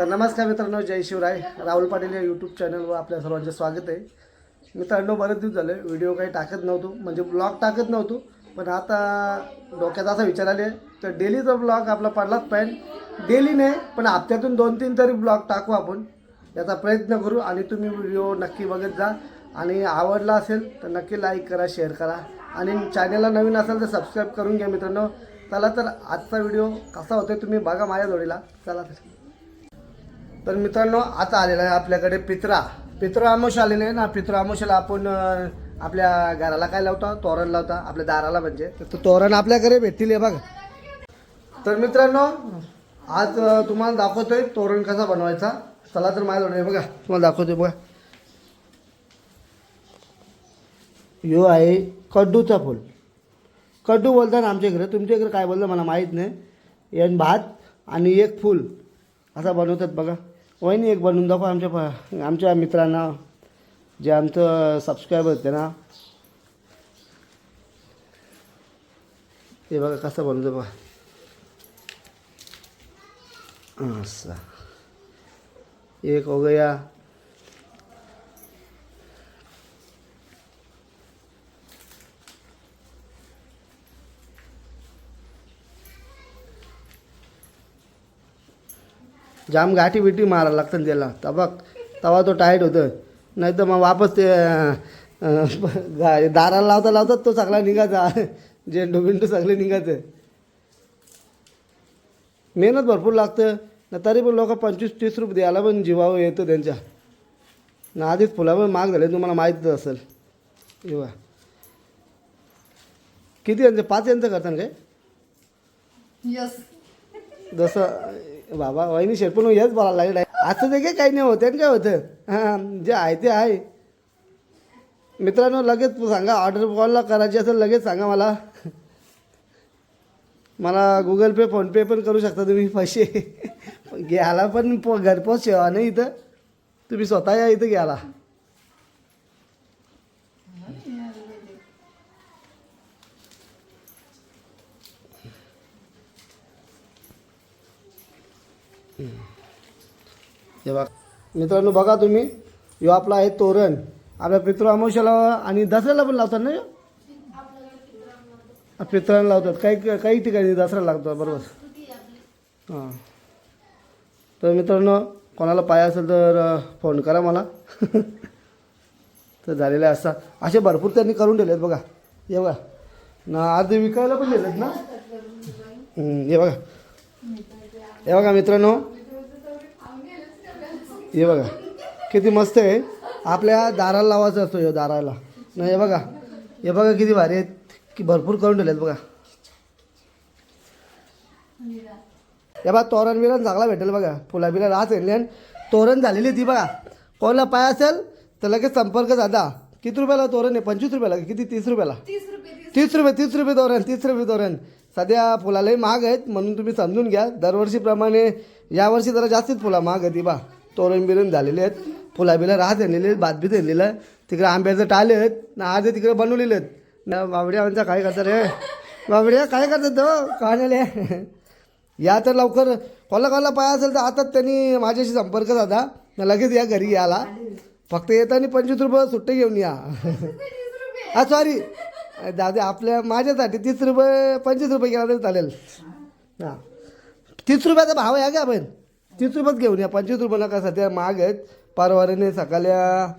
तर नमस्कार मित्रांनो जय शिवराय. राहुल पाटील या यूट्यूब चॅनलवर आपल्या सर्वांचे स्वागत आहे. मित्रांनो बरेच दिवस झाले व्हिडिओ काही टाकत नव्हतो म्हणजे ब्लॉग टाकत नव्हतो पण आता डोक्यात असा विचार आले तर डेलीचा ब्लॉग आपला पडलाच पाहिजे डेली नाही पण हप्त्यातून दोन तीन तरी ब्लॉग टाकू आपण. याचा प्रयत्न करू आणि तुम्ही व्हिडिओ नक्की बघत जा. आणि आवडला असेल तर नक्की लाईक करा शेअर करा. आणि चॅनलला नवीन असेल तर सबस्क्राईब करून घ्या मित्रांनो. चला तर आजचा व्हिडिओ कसा होतो तुम्ही बघा माझ्या जोडीला. चला तर. तर मित्रांनो आता आलेला आहे आपल्याकडे पित्रा. पित्र आमोश आलेले आहे ना पित्र आमोशाला आपण आपल्या घराला काय लावता? तोरण लावता आपल्या दाराला म्हणजे. तर तोरण आपल्याकडे भेटतील हे बघा. तर मित्रांनो आज तुम्हाला दाखवतोय तोरण कसा बनवायचा. चला तर माझ्या बघा तुम्हाला दाखवतोय बघा. यो आहे कड्डूचा फूल. कड्डू बोलतात आमच्या इकडे. तुमच्या इकडे काय बोलतं मला माहीत नाही. यान भात आणि एक फूल. असा बनवतात बघा. वहिनी एक बनवून दाखवा आमच्या प आमच्या मित्रांना. जे आमचं सबस्क्रायबर होते ना. हे बघा कसं बनवतं बघा असं. एक हो गया. जाम गाठी बिठी मारायला लागतं त्याला. तवा तवा तो टाईट होतं नाही तर मग वापस ते दाराला लावता लावतात तो सगळा निघायचा. झेंडू बिंडू सगळे निघायचं. मेहनत भरपूर लागतं. ना तरी पण लोक पंचवीस तीस रुपये द्यायला पण जीवावर येतं त्यांच्या. ना आधीच फुला पण महाग झाले तुम्हाला माहीतच असेल. एव्हा किती यांचं? पाच यांचं करतात काय? यस जसं बाबा वहिनी शेरपून हेच बोलायला लागेल. असं ते काय काही नाही होतं आणि काय होतं? हां जे आहे ते आहे. मित्रांनो लगेच सांगा ऑर्डर कॉलला करायची असेल लगेच सांगा मला. मला गुगल पे फोनपे पण करू शकता तुम्ही पैसे. घ्यायला पण प घरपोच सेवा नाही इथं. तुम्ही स्वतः या इथं घ्यायला. हे बघा मित्रांनो बघा तुम्ही. ह्यो आपला आहे तोरण. आपल्या पितृ अमावश्याला आणि दसऱ्याला पण लावतात ना ह्यो? पितळाला लावतात. काही काही ठिकाणी दसऱ्याला लागतो बरोबर. हां. तर मित्रांनो कोणाला पाय असेल तर फोन करा मला. तर झालेले असतात असे. भरपूर त्यांनी करून ठेवलेत बघा. हे बघा. ना अर्धे विकायला पण दिलेत ना? हे बघा. हे बघा मित्रांनो. हे बघा किती मस्त आहे. आपल्या दाराला लावायचा असतो ह्यो दाराला. नाही हे बघा हे बघा किती भारी आहेत. की भरपूर करून ठेवलेत बघा. हे बघा तोरण बिरण चांगला भेटेल बघा. फुला बिला राहत आणि तोरण झालेली ती बघा. कोणाला पाय असेल तर लगेच संपर्क साधा. किती रुपयाला तोरण आहे? पंचवीस रुपयाला का किती? तीस रुपयाला? तीस रुपये तीस तीस रुपये तीस रुपये तोरण तीस रुपये तोरण. सध्या फुलालाही महाग आहेत म्हणून तुम्ही समजून घ्या. दरवर्षीप्रमाणे यावर्षी जरा जास्तीच फुला महाग आहे ती बा तोरण बिरण झालेले आहेत फुला बिला राहत आणलेले आहेत भात बीत आणलेलं आहे. तिकडे आंब्याचं टाले आहेत ना आज तिकडे बनवलेले आहेत. ना बाबड्या म्हणता काय करतात रे? बाबड्या काय करतात तो? काढले या तर लवकर कोला कोला पाय असेल तर आता त्यांनी माझ्याशी संपर्क साधा. ना लगेच या घरी याला फक्त येताना पंचवीस रुपये सुट्टे घेऊन या. हा सॉरी दादा आपल्या माझ्यासाठी तीस रुपये पंचवीस रुपये गेला तरी चालेल. हां. तीस रुपयाचा भाव आहे का आपण? तीस रुपयाच घेऊन या. पंचवीस रुपये नका सध्या महाग आहेत? परवारीने सकाळल्या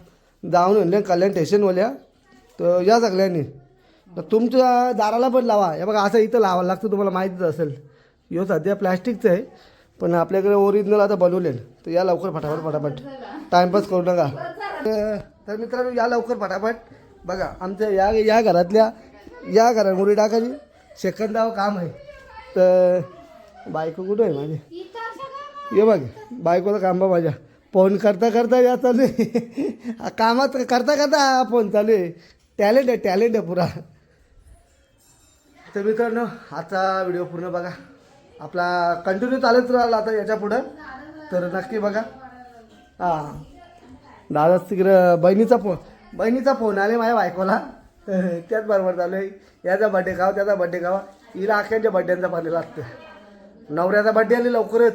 जाऊन आणले कल्याण स्टेशनवाल्या. तर या सगळ्यांनी. तर तुमच्या दाराला पण लावा. हे बघा असं इथं लावा लागतं तुम्हाला माहितीच असेल. यो सध्या प्लॅस्टिकचं आहे पण आपल्याकडे ओरिजिनल आता बनवलेल तर या लवकर फटाफट फटाफट. टाइमपास करू नका. तर- तर मित्रांनो या लवकर फटाफट. बघा आमच्या या या घरातल्या या घरात मुली टाकायची. सेकंदावं काम आहे. तर बायको कुठं आहे माझी? ये बघ बायकोला काम बा माझ्या. फोन करता करता या चालू आहे. कामात करता करता हा फोन चालू आहे. टॅलेंट आहे टॅलेंट आहे पुरा. तर मित्रांनो आजचा व्हिडिओ पूर्ण बघा. आपला कंटिन्यू चालत राहिला आता याच्या पुढं. तर नक्की बघा. हां. दादाच तिकडं बहिणीचा फोन बहिणीचा फोन आले माझ्या बायकोला. त्याच बरोबर चालू आहे. याचा बड्डे खावा त्याचा बड्डे खावा. हिला अख्यांच्या बड्ड्यांचा पाणी लागतं नवऱ्याचा बड्डे आली लवकरच.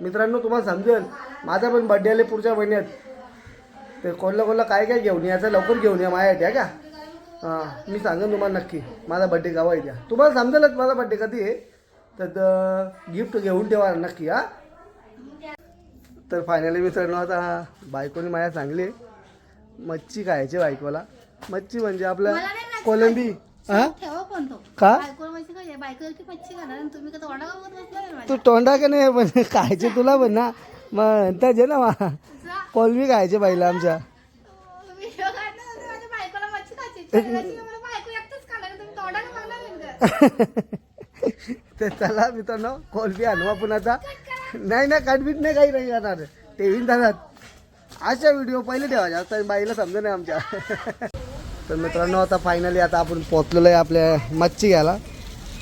मित्रांनो तुम्हाला समजेल माझा पण बड्डे आले पुढच्या महिन्यात. ते कोणला कोणला काय काय घेऊन यायचं लवकर घेऊन या माझ्यासाठी आहे का? हां मी सांगेन तुम्हाला नक्की. माझा बड्डे गावा आहे द्या तुम्हाला समजेलच माझा बड्डे कधी आहे? तर गिफ्ट घेऊन ठेवा नक्की हा? तर फायनली मित्रांनो आता बायकोने माझ्या सांगली मच्छी खायची बायकोला. मच्छी म्हणजे आपलं मला नाही माहिती. कोलंबी. हा ठेवा पण तो. का? बायकोला माहिती का बायकोची मच्छी खाणार आणि तुम्ही का तोंडा बघत बसला ना तू तोंडा का नाही पण खायचे तुला पण ना. मग त्याच ना मा. माझ्या कोलबी खायचे बाईला आमच्या. व्हिडिओ काढणार होते, माझ्या बायकोला मच्छी खायची. इच्छा आहे. त्याची मला बायको एकटंच खाणार आहे. तुम्ही तोंडाने खाणार आहे का? तर चला मित्रांनो कोलबी आणू आपण आता. नाही ना काटबीट नाही काही नाही करणार. टेवीन जाणार अशा व्हिडिओ पहिले ठेवायचे आता बाईला समजा नाही आमच्या. तर मित्रांनो आता फायनली आता आपण पोचलेलो आहे आपल्या मच्छी घ्यायला.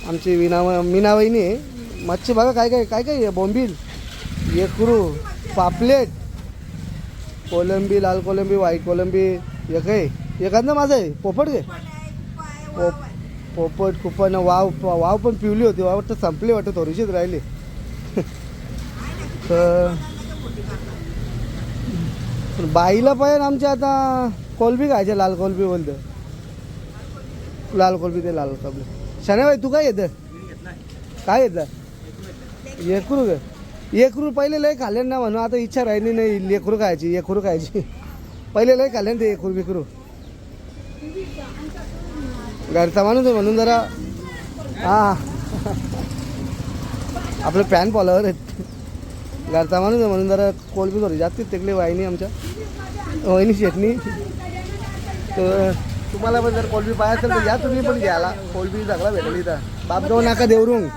आमची विना मीनावहिनी आहे. मच्छी बघा काय काय काय काय आहे? बोंबील एकरू पापलेट कोलंबी लाल कोलंबी व्हाईट कोलंबी एक आहे? एखादं माझं आहे. पोपट घे. पोप पोपट कुपन वाव वाव पण पिवली होती. वाव वाटतं संपली वाटतं थोडीशीच राहिली. तर पण बाईला पण आमच्या आता कोलबी खायचे लाल कोलबी बोलतं. लाल कोलबी ते लाल कोलबी. शनाबाई तू काय येतं? काय येतं? एकरू ग एकरू पहिले लय खाल्ले ना म्हणून आता इच्छा राहिली नाही लेकरू खायची एकरू खायची. पहिले लय खाल्ले ना ते एकरू बिकरू घरचा माणूस म्हणून जरा हा. आपलं पॅन फॉलोवर आहेत. घरचा माणूस म्हणून जरा कोलबी थोडी जास्तीच तिकडे वाहिनी आमच्या. वहिनी शेटणी. तर तुम्हाला पण जर कोलबी पाहिजे असेल तर या तुम्ही पण घ्यायला. कोलबी चांगला भेटेल इथं. बापगाव नाका देवरुंग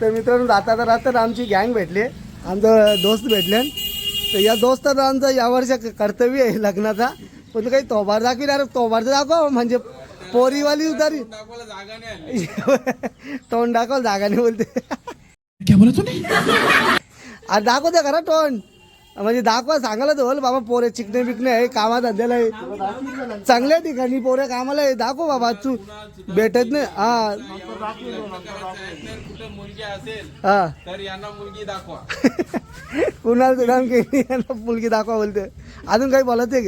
तर मित्रांनो जाता तर राहतात आमची गँग भेटली. आमचं दोस्त भेटले. तर या दोस्ताचं आमचं यावर्षी कर्तव्य आहे लग्नाचा. पण काही तोबार दाखविणार तोबार तर दाखव म्हणजे पोरीवाली उतारी तोंड दाखव जागा नाही बोलते. अरे दाखव द्या खरा तोंड. म्हणजे दाखवा सांगायला तर बाबा पोरे चिकणे बिकणे आहे कामात धंद्याला आहे. चांगल्या ठिकाणी पोरे कामाला आहे. दाखव बाबा तू भेटत नाही. हा. हा. कुणाला केली यांना मुलगी दाखवा बोलते. अजून काही बोलत आहे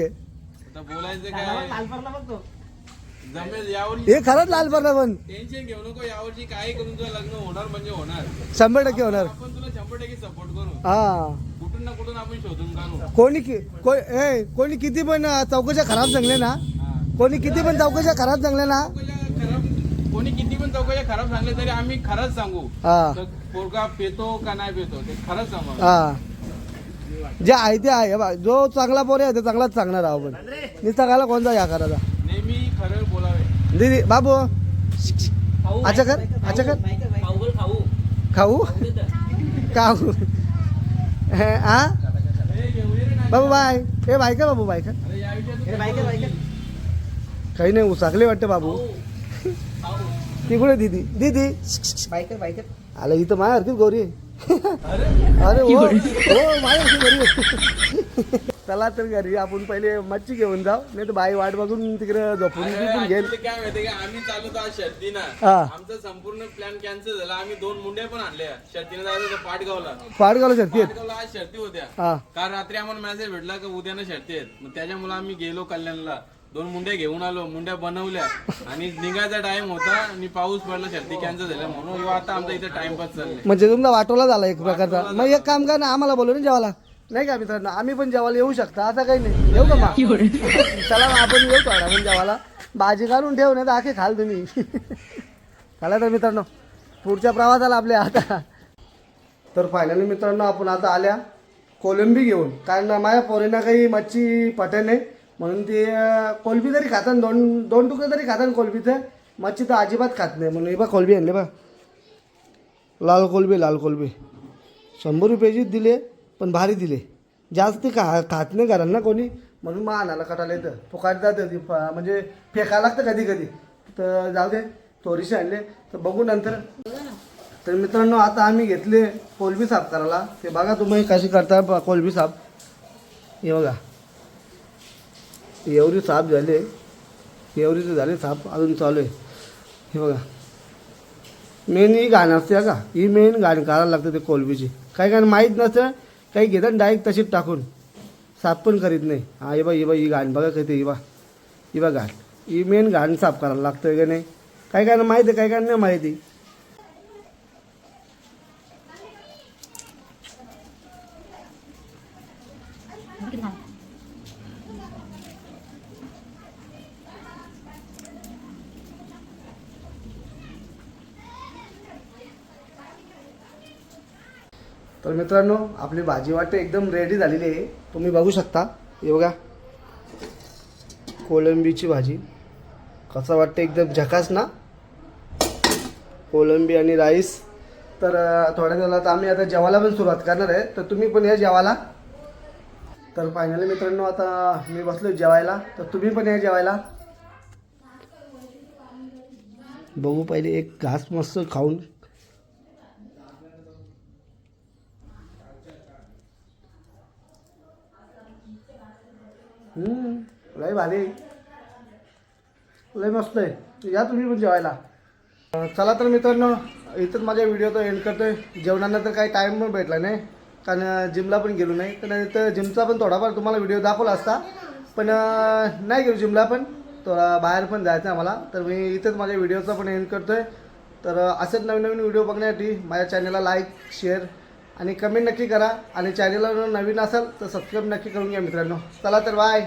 हे खरंच लाल पडला पण. टेन्शन घेऊ नको यावर्षी काय करून तुझं लग्न होणार म्हणजे होणार शंभर टक्के होणार. आपण तुला शंभर टक्के सपोर्ट करू. हा. ना कुठून आपण शोधून काढू? कोणी कि- को- ए कोणी किती पण अं, चौकशा खराब जंगले ना. कोणी किती पण चौकशा खराब जंगले ना. चौकशा खराब कोणी किती पण चौकशा खराब सांगले तरी आम्ही खरंच सांगू. हा. तर पोरगा पेतो का नाही पेतो ते खरंच सांगू आम्ही. हा. जे आहे ते आहे. बघ, जो चांगला पोरे आहे ते चांगलाच सांगणार आहोत आपण. नुसता गाला कोणता या करायचा नेहमी खरं बोलावे. दीदी बाबू. अच्छा कर अच्छा कर. खाऊ खाऊ. हे, हा बाबू बाय. हे बाय का बाबू बाय का काही नाही उसाकले वाटतं बाबू. ती कुठे दीदी. दीदी आलं इथं माझ्यासारखीच गौरी आहे. अरे. हो हो माझ्यासारखी गौरी. चला तर घरी आपण पहिले मच्छी घेऊन जाऊ. नाही तर बाई वाट बघून तिकडे झोपून घेईल. actually काय माहितीये का? आम्ही चालू आज शर्तीनं हा. आमचा संपूर्ण प्लॅन कॅन्सल झाला. आम्ही दोन मुंड्या पण आणल्या. शर्तीनं जायचं होतं पाटगावला. शक्ती आहेत? पाटगावला आज शर्ती होत्या. हा. काल रात्री आम्हाला मेसेज भेटला की उद्यानं शर्ती आहेत. मग त्याच्यामुळे आम्ही गेलो कल्याणला. दोन मुंड्या घेऊन आलो मुंड्या बनवल्या. आणि निघायचा टाइम होता आणि पाऊस पडला शर्ती कॅन्सल झाल्या म्हणून ह्यो आता आमचा इथे टाइमपास चाललाय. म्हणजे तुमचा वाटोला झाला एक प्रकारचा. मग एक काम कर ना आम्हाला बोलू ना जेवायला. नाही का मित्रांनो? आम्ही पण जेवायला येऊ शकता असं काही नाही. येऊ का मग? चला मग आपण येऊ थोडा पण जेवायला. भाजी काढून ठेव नाही तर आखे खाल तुम्ही. चला तर मित्रांनो पुढच्या प्रवासाला आपल्या आता. तर फायनली मित्रांनो आपण आता आल्या कोलंबी घेऊन. कारण माझ्या पोरींना काही मच्छी पटे नाही. म्हणून ते कोलबी तरी खातात दोन दोन तुकडे तरी खातात कोलबीचं. मच्छी तर अजिबात खात नाही. म्हणून हे बा कोलबी आणले बा लाल कोलबी लाल कोलबी. शंभर रुपयाचीच दिले पण भारी दिले. जास्त खा खात नाही घरात ना कोणी. म्हणून मग आणायला कटायला येतं. फुकाट जातं ती म्हणजे फेकायला लागतं कधी कधी. तर जाऊ दे थोडीशी आणले. तर बघू नंतर. तर मित्रांनो आता आम्ही घेतले कोलबी साफ करायला. ते बघा तुम्ही कशी करता कोलबी साफ. हे बघा. एवढी साफ झाले. एवढी तर झाले साफ. अजून चालू आहे. हे बघा. मेन ही घाण असते का? ही मेन घाण करायला लागते ते कोलबीची. काही काही माहीत नसतं. काही घेतात डायरेक्ट तशीच टाकून. साफ पण करीत नाही. हा हे बा ही बा ही घाण बघा कधी ही बा ही बा घाण. ही मेन घाण साफ करायला लागतं का नाही? काय काय माहिती आहे काय काय नाही माहिती? मित्रांनो आपली भाजी वाटे एकदम रेडी झालेली आहे. तुम्ही बघू शकता. हे बघा. कोलंबीची भाजी. कसं वाटतं एकदम झकास ना? कोलंबी आणि राईस. तर थोड्या दिवसात आम्ही आता जेवायला पण सुरुवात करणार आहे. तर तुम्ही पण या जेवायला. तर फायनली मित्रांनो आता मी बसलो जेवायला. तर तुम्ही पण या जेवायला. बघू पहिले एक घास मस्त खाऊन. झाले. लय मस्त आहे. या तुम्ही पण जेवायला. चला तर मित्रांनो इथंच माझ्या व्हिडिओ एंड करतोय. जेवणानंतर काही टाईम पण भेटला नाही. कारण जिमला पण गेलो नाही. तर जिमचा पण थोडाफार तुम्हाला व्हिडिओ दाखवला असता. पण नाही गेलो जिमला पण. थोडा बाहेर पण जायचं आहे आम्हाला. तर मी इथंच माझ्या व्हिडिओचा पण एंड करतोय. तर असेच नवीन नवीन व्हिडिओ बघण्यासाठी माझ्या चॅनलला लाईक शेअर आणि कमेंट नक्की करा. आणि चॅनलला नवीन असाल तर सबस्क्राईब नक्की करून घ्या मित्रांनो. चला तर बाय